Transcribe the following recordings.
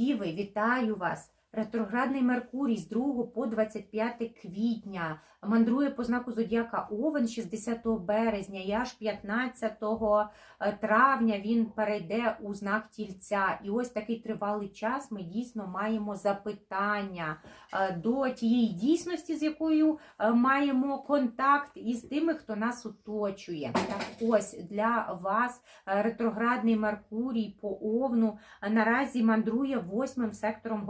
Діви, вітаю вас! Ретроградний Меркурій з 2 по 25 квітня мандрує по знаку Зодіака Овен 60 березня і аж 15 травня він перейде у знак Тільця. І ось такий тривалий час ми дійсно маємо запитання е, до тієї дійсності, з якою е, маємо контакт із тими, хто нас оточує. Так ось для вас е, ретроградний Меркурій по Овну наразі мандрує восьмим сектором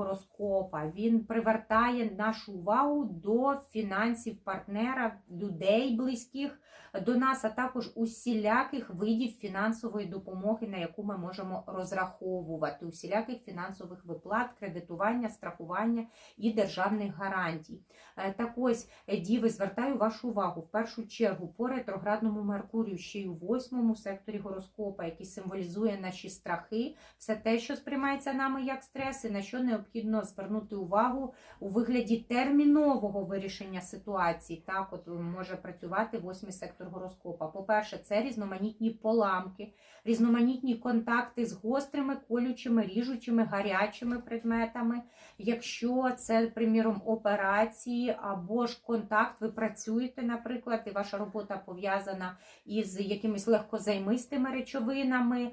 гороскопа. Він привертає нашу увагу до фінансів партнера, людей близьких до нас, а також усіляких видів фінансової допомоги, на яку ми можемо розраховувати, усіляких фінансових виплат, кредитування, страхування і державних гарантій. Е, Так ось, е, діви, звертаю вашу увагу в першу чергу по ретроградному Меркурію, ще й у восьмому секторі гороскопа, який символізує наші страхи, все те, що сприймається нами як стрес, і на що необхідно звернути увагу у вигляді термінового вирішення ситуації. Так, от може працювати восьмий сектор гороскопа. По-перше, це різноманітні поламки, різноманітні контакти з гострими, колючими, ріжучими, гарячими предметами. Якщо це, приміром, операції або ж контакт, ви працюєте, наприклад, і ваша робота пов'язана із якимись легкозаймистими речовинами, е,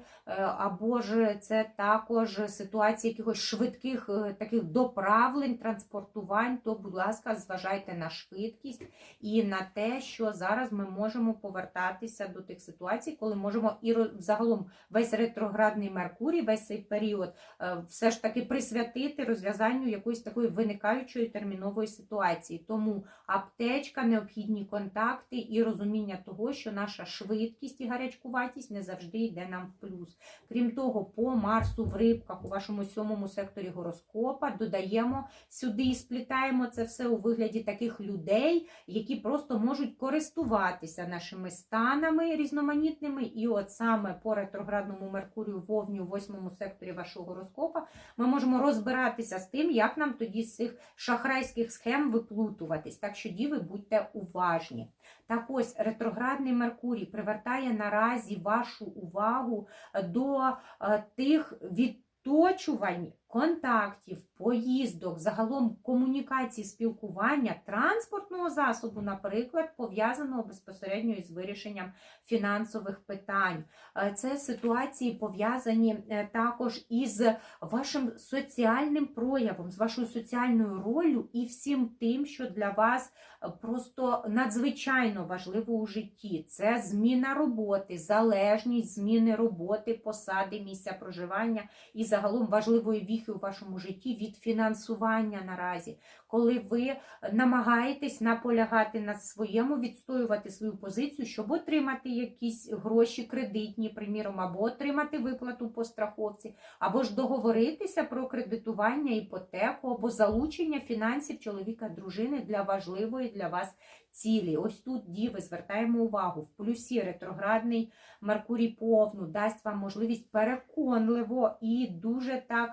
або ж це також ситуації якихось швидких е, таких доправлень, транспортувань, то, будь ласка, зважайте на швидкість і на те, що зараз ми можемо повертатися до тих ситуацій, коли можемо і роз- загалом весь ретроградний Меркурій, весь цей період е, все ж таки присвятити розв'язанню якоїсь такої виникаючої термінової ситуації. Тому аптечка, необхідні контакти і розуміння того, що наша швидкість і гарячкуватість не завжди йде нам в плюс. Крім того, по Марсу в рибках у вашому сьомому секторі гороскопа додаємо сюди і сплітаємо це все у вигляді таких людей, які просто можуть користуватися нашими станами різноманітними. І от саме по ретроградному Меркурію вовню у восьмому секторі вашого гороскопа ми можемо розбиратися з тим, як нам тоді з цих шахрайських схем виплутуватись. Так що, діви, будьте уважні. Так ось ретроградний Меркурій привертає наразі вашу увагу до е, тих відточувань, контактів, поїздок, загалом комунікації, спілкування, транспортного засобу, наприклад, пов'язаного безпосередньо із вирішенням фінансових питань. Е, Це ситуації пов'язані е, також із вашим соціальним проявом, з вашою соціальною ролью і всім тим, що для вас е, просто надзвичайно важливо у житті. Це зміна роботи, залежність зміни роботи, посади, місця проживання і загалом важливої віхи у вашому житті від фінансування наразі, коли ви намагаєтесь наполягати на своєму, відстоювати свою позицію, щоб отримати якісь гроші кредитні, приміром, або отримати виплату по страховці, або ж договоритися про кредитування, іпотеку, або залучення фінансів чоловіка, дружини для важливої для вас цілі. Ось тут діви звертаємо увагу. В плюсі ретроградний Меркурій повну дасть вам можливість переконливо і дуже так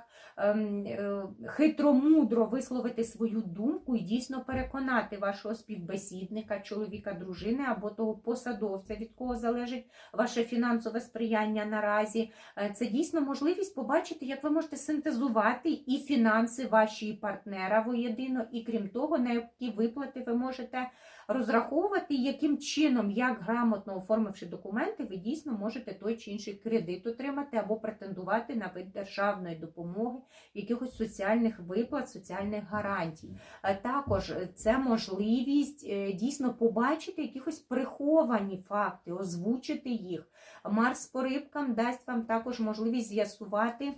хитромудро висловити свою думку і дійсно переконати вашого співбесідника, чоловіка, дружини або того посадовця, від кого залежить ваше фінансове сприяння наразі. Е, Це дійсно можливість побачити, як ви можете синтезувати і фінанси вашої партнера воєдино, і крім того, на які виплати ви можете розраховувати, яким чином, як грамотно оформивши документи, ви дійсно можете той чи інший кредит отримати або претендувати на вид державної допомоги, якихось соціальних виплат, соціальних гарантій. Е, Також е, це можливість е, дійсно побачити якихось приховані факти, озвучити їх. Марс по рибкам дасть вам також можливість з'ясувати.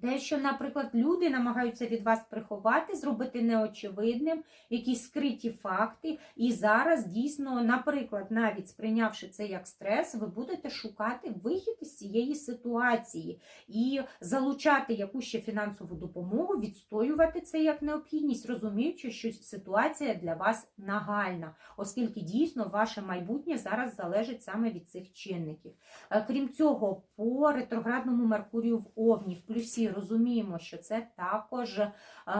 Те, що, наприклад, люди намагаються від вас приховати, зробити неочевидним якісь скриті факти, і зараз дійсно, наприклад, навіть сприйнявши це як стрес, ви будете шукати вихід із цієї ситуації. І залучати якусь ще фінансову допомогу, відстоювати це як необхідність, розуміючи, що ситуація для вас нагальна, оскільки дійсно ваше майбутнє зараз залежить саме від цих чинників. Е, Крім цього, по ретроградному Меркурію в Овні в плюсі всі розуміємо, що це також е,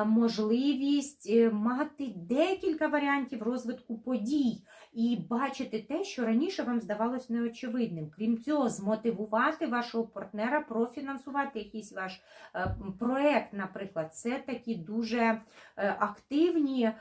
можливість е, мати декілька варіантів розвитку подій і бачити те, що раніше вам здавалось неочевидним. Крім цього, змотивувати вашого партнера профінансувати якийсь ваш е, проект, наприклад, це такі дуже активні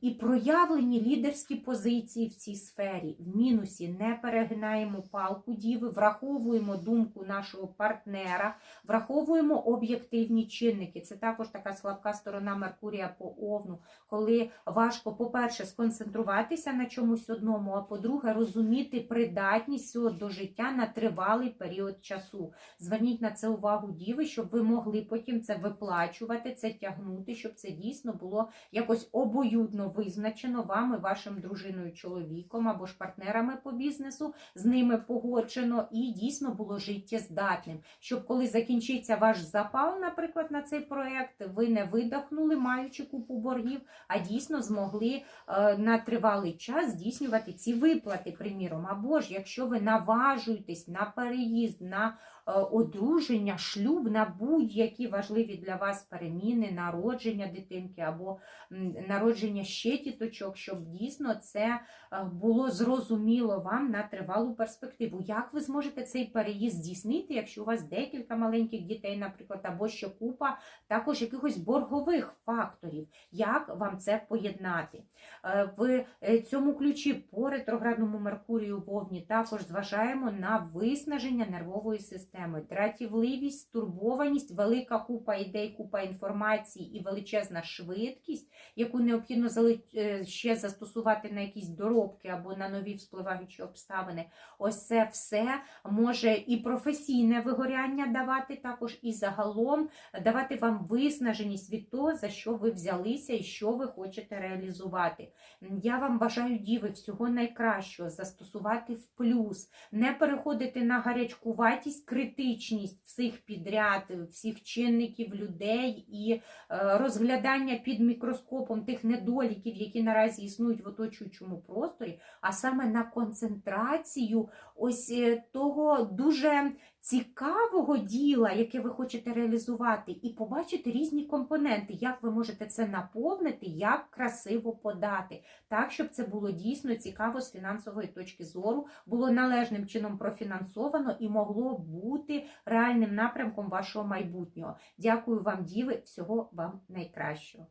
і проявлені лідерські позиції в цій сфері. В мінусі не перегинаємо палку діви, враховуємо думку нашого партнера, враховуємо об'єктивні чинники. Це також така слабка сторона Меркурія по овну, коли важко, по-перше, сконцентруватися на чомусь одному, а по-друге, розуміти придатність цього до життя на тривалий період часу. Зверніть на це увагу діви, щоб ви могли потім це виплачувати, це тягнути, щоб це дійсно було якось обоюдно визначено вами, вашим дружиною, чоловіком або ж партнерами по бізнесу, з ними погоджено і дійсно було життєздатним. Щоб коли закінчиться ваш запал, наприклад, на цей проект, ви не видохнули, маючи купу боргів, а дійсно змогли е, на тривалий час здійснювати ці виплати, приміром. Або ж якщо ви наважуєтесь на переїзд, на е, одруження, шлюб, на будь-які важливі для вас переміни, народження дитинки або народження ще діточок, щоб дійсно це е, було зрозуміло вам на тривалу перспективу. Як ви зможете цей переїзд здійснити, якщо у вас декілька маленьких дітей, наприклад, або ще купа також якихось боргових факторів? Як вам це поєднати? Е, В е, цьому ключі по ретроградному Меркурію в Овні також зважаємо на виснаження нервової системи, дратівливість, стурбованість, велика купа ідей, купа інформації і величезна швидкість, яку необхідно е, ще застосувати на якісь доробки або на нові вспливаючі обставини. Ось це все може і професійне вигоряння давати, також і загалом давати вам виснаженість від того, за що ви взялися і що ви хочете реалізувати. Я вам бажаю діви всього найкращого застосувати в плюс, не переходити на гарячкуватість, критичність всіх підряд, всіх чинників людей і е, розглядання під мікроскопом тих недоліків, які наразі існують в оточуючому просторі, а саме на концентрацію ось е, того дуже цікавого діла, яке ви хочете реалізувати, і побачити різні компоненти, як ви можете це наповнити, як красиво подати, так, щоб це було дійсно цікаво з фінансової точки зору, було належним чином профінансовано і могло бути реальним напрямком вашого майбутнього. Дякую вам, діви, всього вам найкращого.